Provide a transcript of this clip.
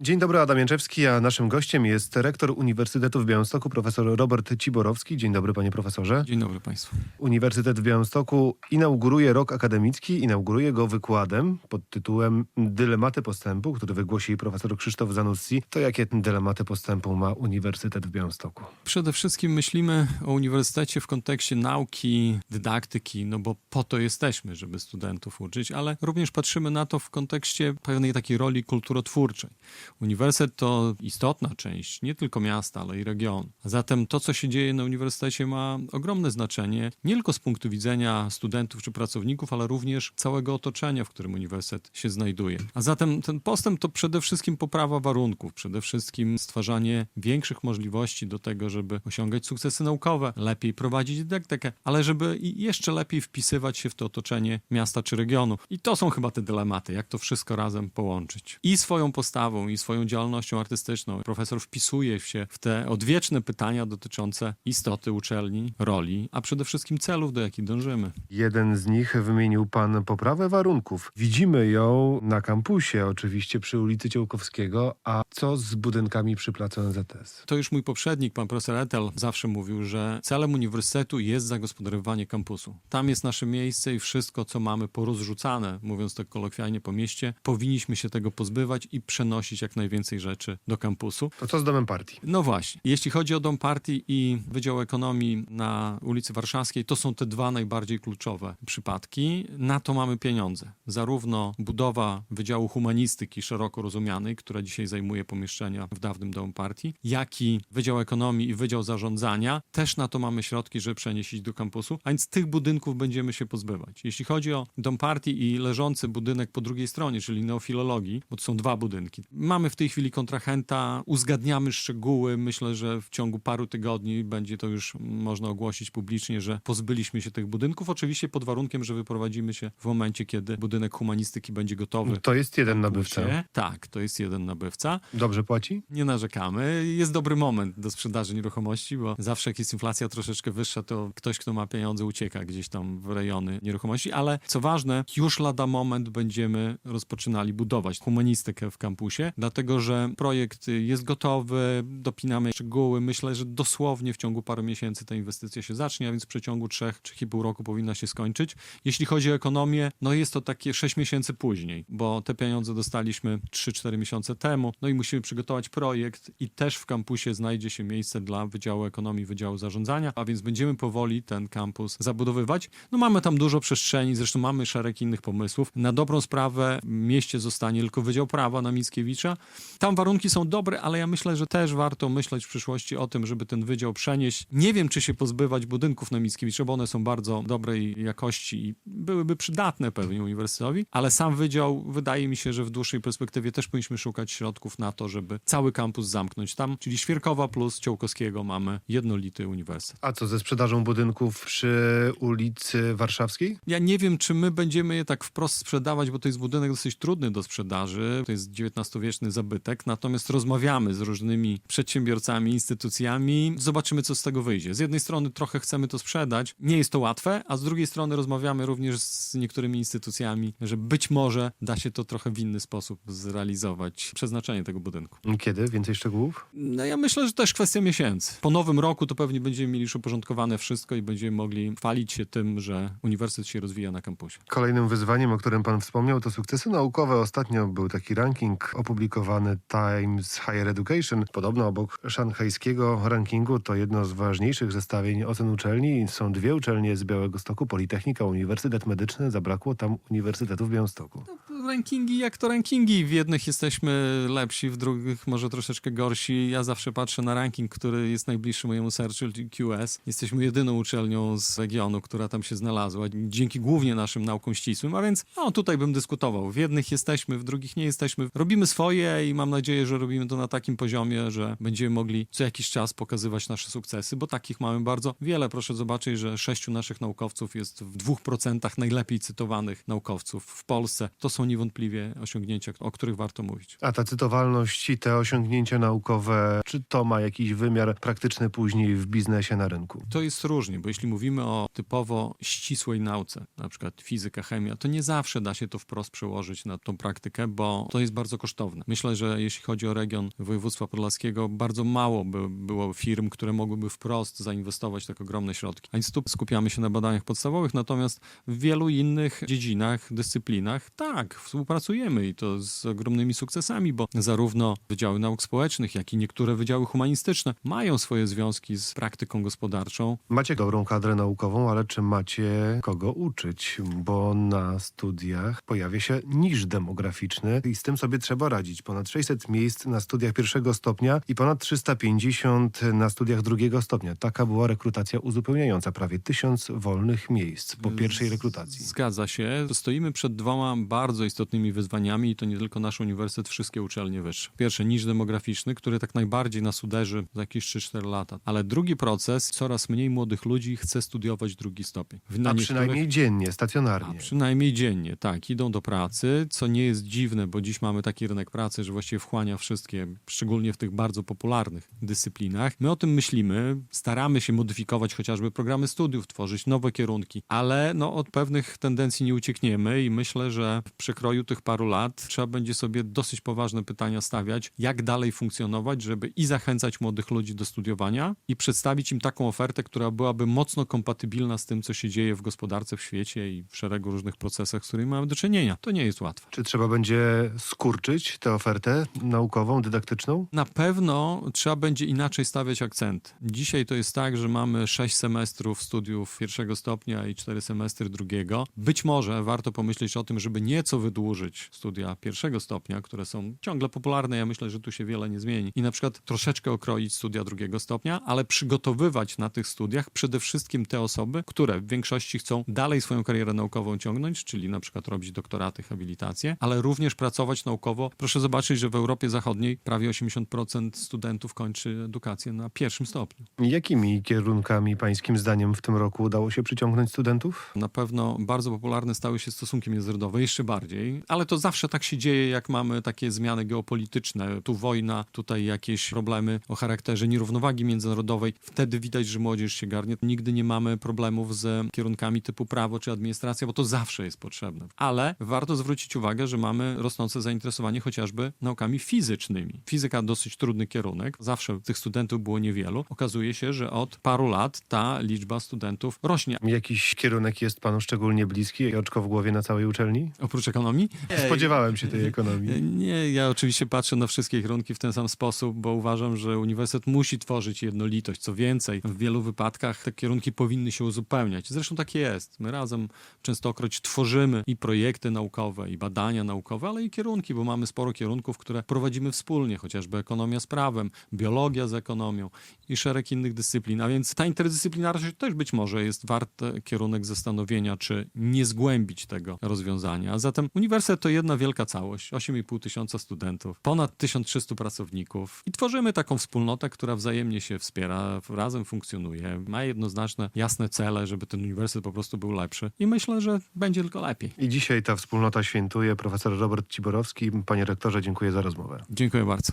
Dzień dobry, Adam Jęczewski, a naszym gościem jest rektor Uniwersytetu w Białymstoku, profesor Robert Ciborowski. Dzień dobry, panie profesorze. Dzień dobry Państwu. Uniwersytet w Białymstoku inauguruje rok akademicki, inauguruje go wykładem pod tytułem Dylematy postępu, który wygłosi profesor Krzysztof Zanussi. To jakie dylematy postępu ma Uniwersytet w Białymstoku? Przede wszystkim myślimy o uniwersytecie w kontekście nauki, dydaktyki, no bo po to jesteśmy, żeby studentów uczyć, ale również patrzymy na to w kontekście pewnej takiej roli kulturotwórczej. Uniwersytet to istotna część nie tylko miasta, ale i regionu. Zatem to, co się dzieje na uniwersytecie, ma ogromne znaczenie nie tylko z punktu widzenia studentów czy pracowników, ale również całego otoczenia, w którym uniwersytet się znajduje. A zatem ten postęp to przede wszystkim poprawa warunków, przede wszystkim stwarzanie większych możliwości do tego, żeby osiągać sukcesy naukowe, lepiej prowadzić dydaktykę, ale żeby jeszcze lepiej wpisywać się w to otoczenie miasta czy regionu. I to są chyba te dylematy, jak to wszystko razem połączyć. I swoją postawą, i swoją działalnością artystyczną profesor wpisuje się w te odwieczne pytania dotyczące istoty uczelni, roli, a przede wszystkim celów, do jakich dążymy. Jeden z nich wymienił pan poprawę warunków. Widzimy ją na kampusie, oczywiście przy ulicy Ciołkowskiego, a co z budynkami przy placu NZS? To już mój poprzednik, pan profesor Etel, zawsze mówił, że celem uniwersytetu jest zagospodarowanie kampusu. Tam jest nasze miejsce i wszystko, co mamy porozrzucane, mówiąc tak kolokwialnie po mieście, powinniśmy się tego pozbywać i przenosić jak najwięcej rzeczy do kampusu. To co z domem partii? No właśnie. Jeśli chodzi o Dom Partii i Wydział Ekonomii na ulicy Warszawskiej, to są te dwa najbardziej kluczowe przypadki. Na to mamy pieniądze. Zarówno budowa Wydziału Humanistyki szeroko rozumianej, która dzisiaj zajmuje pomieszczenia w dawnym Domu Partii, jak i Wydział Ekonomii i Wydział Zarządzania. Też na to mamy środki, żeby przenieść do kampusu, a więc tych budynków będziemy się pozbywać. Jeśli chodzi o Dom Partii i leżący budynek po drugiej stronie, czyli neofilologii, bo to są dwa budynki. Mamy w tej chwili kontrahenta, uzgadniamy szczegóły. Myślę, że w ciągu paru tygodni będzie to już można ogłosić publicznie, że pozbyliśmy się tych budynków. Oczywiście pod warunkiem, że wyprowadzimy się w momencie, kiedy budynek humanistyki będzie gotowy. To jest jeden nabywca. Tak, to jest jeden nabywca. Dobrze płaci? Nie narzekamy. Jest dobry moment do sprzedaży nieruchomości, bo zawsze jak jest inflacja troszeczkę wyższa, to ktoś, kto ma pieniądze, ucieka gdzieś tam w rejony nieruchomości. Ale co ważne, już lada moment będziemy rozpoczynali budować humanistykę w kampusie, dlatego że projekt jest gotowy, dopinamy szczegóły. Myślę, że dosłownie w ciągu paru miesięcy ta inwestycja się zacznie, a więc w przeciągu 3-3,5 roku powinna się skończyć. Jeśli chodzi o ekonomię, no jest to takie 6 miesięcy później, bo te pieniądze dostaliśmy 3-4 miesiące temu, no i musimy przygotować projekt i też w kampusie znajdzie się miejsce dla Wydziału Ekonomii, Wydziału Zarządzania, a więc będziemy powoli ten kampus zabudowywać. No mamy tam dużo przestrzeni, zresztą mamy szereg innych pomysłów. Na dobrą sprawę w mieście zostanie tylko Wydział Prawa na Mickiewicza. Tam warunki są dobre, ale ja myślę, że też warto myśleć w przyszłości o tym, żeby ten wydział przenieść. Nie wiem, czy się pozbywać budynków na Mickiewicza, bo one są bardzo dobrej jakości i byłyby przydatne pewnie uniwersytetowi, ale sam wydział wydaje mi się, że w dłuższej perspektywie też powinniśmy szukać środków na to, żeby cały kampus zamknąć tam, czyli Świerkowa plus Ciołkowskiego mamy jednolity uniwersytet. A co ze sprzedażą budynków przy ulicy Warszawskiej? Ja nie wiem, czy my będziemy je tak wprost sprzedawać, bo to jest budynek dosyć trudny do sprzedaży. To jest XIX-wieczny zabytek. Natomiast rozmawiamy z różnymi przedsiębiorcami, instytucjami. Zobaczymy, co z tego wyjdzie. Z jednej strony trochę chcemy to sprzedać. Nie jest to łatwe, a z drugiej strony rozmawiamy również z niektórymi instytucjami, że być może da się to trochę w inny sposób zrealizować przeznaczenie tego budynku. Kiedy? Więcej szczegółów? No ja myślę, że też kwestia miesięcy. Po nowym roku to pewnie będziemy mieli już uporządkowane wszystko i będziemy mogli chwalić się tym, że uniwersytet się rozwija na kampusie. Kolejnym wyzwaniem, o którym pan wspomniał, to sukcesy naukowe. Ostatnio był taki ranking opublikowany Times Higher Education. Podobno obok szanghajskiego rankingu to jedno z ważniejszych zestawień ocen uczelni. Są dwie uczelnie z Białego Stoku, Politechnika, Uniwersytet Medyczny. Zabrakło tam Uniwersytetu w Białymstoku. rankingi jak to rankingi. W jednych jesteśmy lepsi, w drugich może troszeczkę gorsi. Ja zawsze patrzę na ranking, który jest najbliższy mojemu sercu, czyli QS. Jesteśmy jedyną uczelnią z regionu, która tam się znalazła, dzięki głównie naszym naukom ścisłym, a więc no, tutaj bym dyskutował. W jednych jesteśmy, w drugich nie jesteśmy. Robimy swoje i mam nadzieję, że robimy to na takim poziomie, że będziemy mogli co jakiś czas pokazywać nasze sukcesy, bo takich mamy bardzo wiele. Proszę zobaczyć, że sześciu naszych naukowców jest w dwóch procentach najlepiej cytowanych naukowców w Polsce. To są niewątpliwie osiągnięcia, o których warto mówić. A ta cytowalność i te osiągnięcia naukowe, czy to ma jakiś wymiar praktyczny później w biznesie na rynku? To jest różnie, bo jeśli mówimy o typowo ścisłej nauce, na przykład fizyka, chemia, to nie zawsze da się to wprost przełożyć na tą praktykę, bo to jest bardzo kosztowne. Myślę, że jeśli chodzi o region województwa podlaskiego, bardzo mało by było firm, które mogłyby wprost zainwestować tak ogromne środki. A więc tu skupiamy się na badaniach podstawowych, natomiast w wielu innych dziedzinach, dyscyplinach, tak, współpracujemy i to z ogromnymi sukcesami, bo zarówno Wydziały Nauk Społecznych, jak i niektóre wydziały humanistyczne mają swoje związki z praktyką gospodarczą. Macie dobrą kadrę naukową, ale czy macie kogo uczyć? Bo na studiach pojawia się niż demograficzny i z tym sobie trzeba radzić. Ponad 600 miejsc na studiach pierwszego stopnia i ponad 350 na studiach drugiego stopnia. Taka była rekrutacja uzupełniająca. Prawie tysiąc wolnych miejsc po pierwszej rekrutacji. Zgadza się. Stoimy przed dwoma bardzo istotnymi wyzwaniami i to nie tylko nasz uniwersytet, wszystkie uczelnie wyższe. Pierwsze, niż demograficzny, który tak najbardziej nas uderzy za jakieś 3-4 lata. Ale drugi proces, coraz mniej młodych ludzi chce studiować drugi stopień. Na A przynajmniej dziennie, a stacjonarnie. przynajmniej dziennie, tak. Idą do pracy, co nie jest dziwne, bo dziś mamy taki rynek pracy, że właściwie wchłania wszystkie, szczególnie w tych bardzo popularnych dyscyplinach. My o tym myślimy, staramy się modyfikować chociażby programy studiów, tworzyć nowe kierunki, ale no, od pewnych tendencji nie uciekniemy i myślę, że w przekroju tych paru lat trzeba będzie sobie dosyć poważne pytania stawiać, jak dalej funkcjonować, żeby i zachęcać młodych ludzi do studiowania i przedstawić im taką ofertę, która byłaby mocno kompatybilna z tym, co się dzieje w gospodarce, w świecie i w szeregu różnych procesach, z którymi mamy do czynienia. To nie jest łatwe. Czy trzeba będzie skurczyć tę ofertę naukową, dydaktyczną? Na pewno trzeba będzie inaczej stawiać akcent. Dzisiaj to jest tak, że mamy sześć semestrów studiów pierwszego stopnia i cztery semestry drugiego. Być może warto pomyśleć o tym, żeby nieco wydłużyć studia pierwszego stopnia, które są ciągle popularne. Ja myślę, że tu się wiele nie zmieni. I na przykład troszeczkę okroić studia drugiego stopnia, ale przygotowywać na tych studiach przede wszystkim te osoby, które w większości chcą dalej swoją karierę naukową ciągnąć, czyli na przykład robić doktoraty, habilitacje, ale również pracować naukowo. Proszę zobaczyć, że w Europie Zachodniej prawie 80% studentów kończy edukację na pierwszym stopniu. Jakimi kierunkami pańskim zdaniem w tym roku udało się przyciągnąć studentów? Na pewno bardzo popularne stały się stosunki międzynarodowe, jeszcze bardziej, ale to zawsze tak się dzieje, jak mamy takie zmiany geopolityczne. Tu wojna, tutaj jakieś problemy o charakterze nierównowagi międzynarodowej. Wtedy widać, że młodzież się garnie. Nigdy nie mamy problemów z kierunkami typu prawo czy administracja, bo to zawsze jest potrzebne. Ale warto zwrócić uwagę, że mamy rosnące zainteresowanie chociażby naukami fizycznymi. Fizyka dosyć trudny kierunek, zawsze tych studentów było niewielu. Okazuje się, że od paru lat ta liczba studentów rośnie. Jakiś kierunek jest panu szczególnie bliski i oczko w głowie na całej uczelni? Oprócz ekonomii? Spodziewałem się tej ekonomii. Nie, ja oczywiście patrzę na wszystkie kierunki w ten sam sposób, bo uważam, że uniwersytet musi tworzyć jednolitość. Co więcej, w wielu wypadkach te kierunki powinny się uzupełniać. Zresztą tak jest. My razem częstokroć tworzymy i projekty naukowe, i badania naukowe, ale i kierunki, bo mamy sporo kierunków, które prowadzimy wspólnie, chociażby ekonomia z prawem, biologia z ekonomią i szereg innych dyscyplin. A więc ta interdyscyplinarność też być może jest warty kierunek zastanowienia, czy nie zgłębić tego rozwiązania. A zatem uniwersytet to jedna wielka całość. 8,5 tysiąca studentów, ponad 1300 pracowników i tworzymy taką wspólnotę, która wzajemnie się wspiera, razem funkcjonuje, ma jednoznaczne, jasne cele, żeby ten uniwersytet po prostu był lepszy i myślę, że będzie tylko lepiej. I dzisiaj ta wspólnota świętuje. Profesor Robert Ciborowski. Panie rektorze, Dziękuję za rozmowę. Dziękuję bardzo.